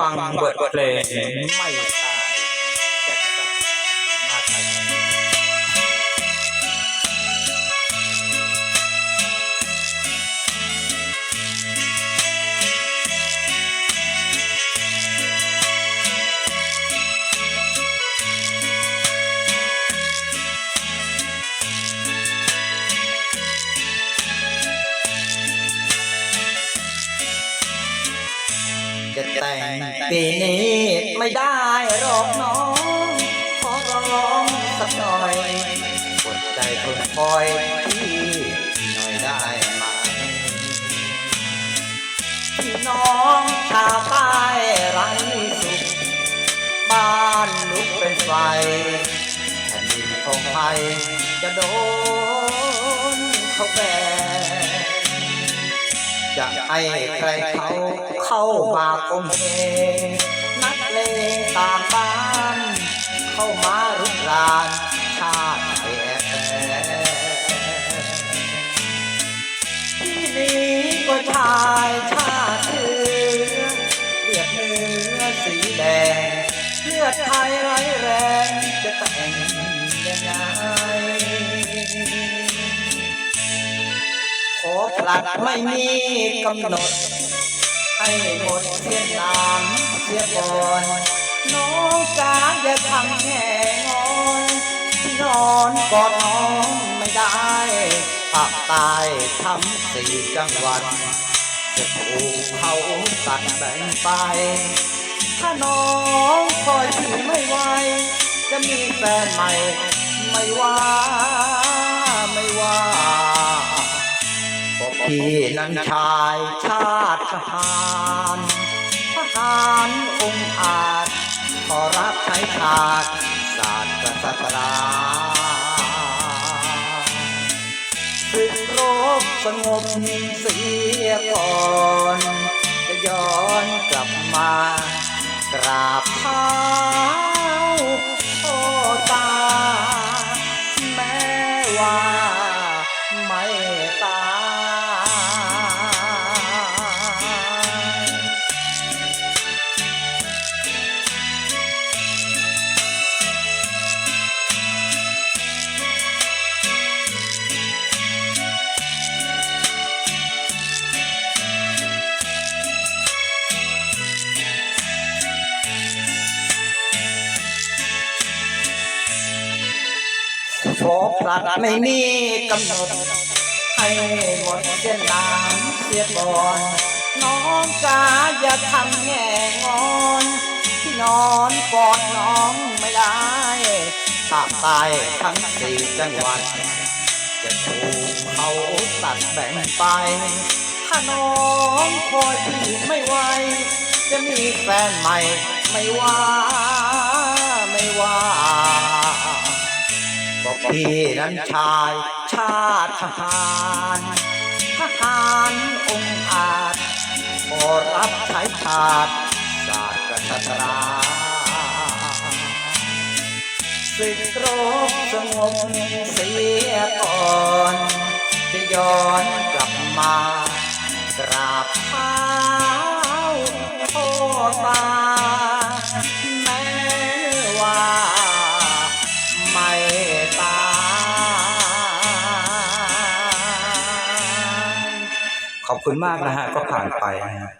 ฟังบทเพลงไม่ แต่งปีนี้ไม่ได้หรอกน้อง ขอร้องสักหน่อยกดใจทนคอยพี่หน่อยได้ไหมพี่น้องชาวใต้ไร้สุข บ้านลุกเป็นไฟแผ่นดินของไทยจะโดน จะให้ใครเขาเข้ามาคมเหงนักเลงต่างบ้าน เข้ามารุกรานชาติไทยแอบแฝที่นี้ก็ชายชาติเชื้อเลือดเนื้อสีแดงเลือดไทย ลัดไม่มีกำหนด ให้หมดเสียน้ำเสียก่อนน้องจ๋าอย่าทำแง่งอนที่นอนกอดน้องไม่ได้ภาคใตายทำสี่จังหวัดจะถูกเขาตัดแบ่งไป ถ้าน้องคอยพี่ไม่ไหวจะมีแฟนใหม่ไม่ว่า พี่นั้นชายชาติทหารทหารองค์อาจขอรับใช้ชาติศาสตร์ศาสนาศึกรบสงบเสียก่อนจะย้อนกลับมากราบเท้าพ่อตา แม้ว่า พลัดไม่มีกำหนด ให้หมดเส้นน้ำเสียก่อนน้องจ๋าอย่าทำแง่งอนที่นอนกอดน้องไม่ได้ภาคใต้ทั้งสี่จังหวัด จะถูกเขาตัดแบ่งไป ถ้าน้องคอยพี่ไม่ไหวจะมีแฟนใหม่ ไม่ว่า ไม่ว่า พี่นั้นชายชาติทหารทหารองค์อาจขอรับใช้ชาติศาสตร์กษัตราศึกรบสงบเสียก่อนจะย้อนกลับมากราบเท้าพ่อตา ขอบคุณมากนะฮะก็ผ่านไปนะฮะ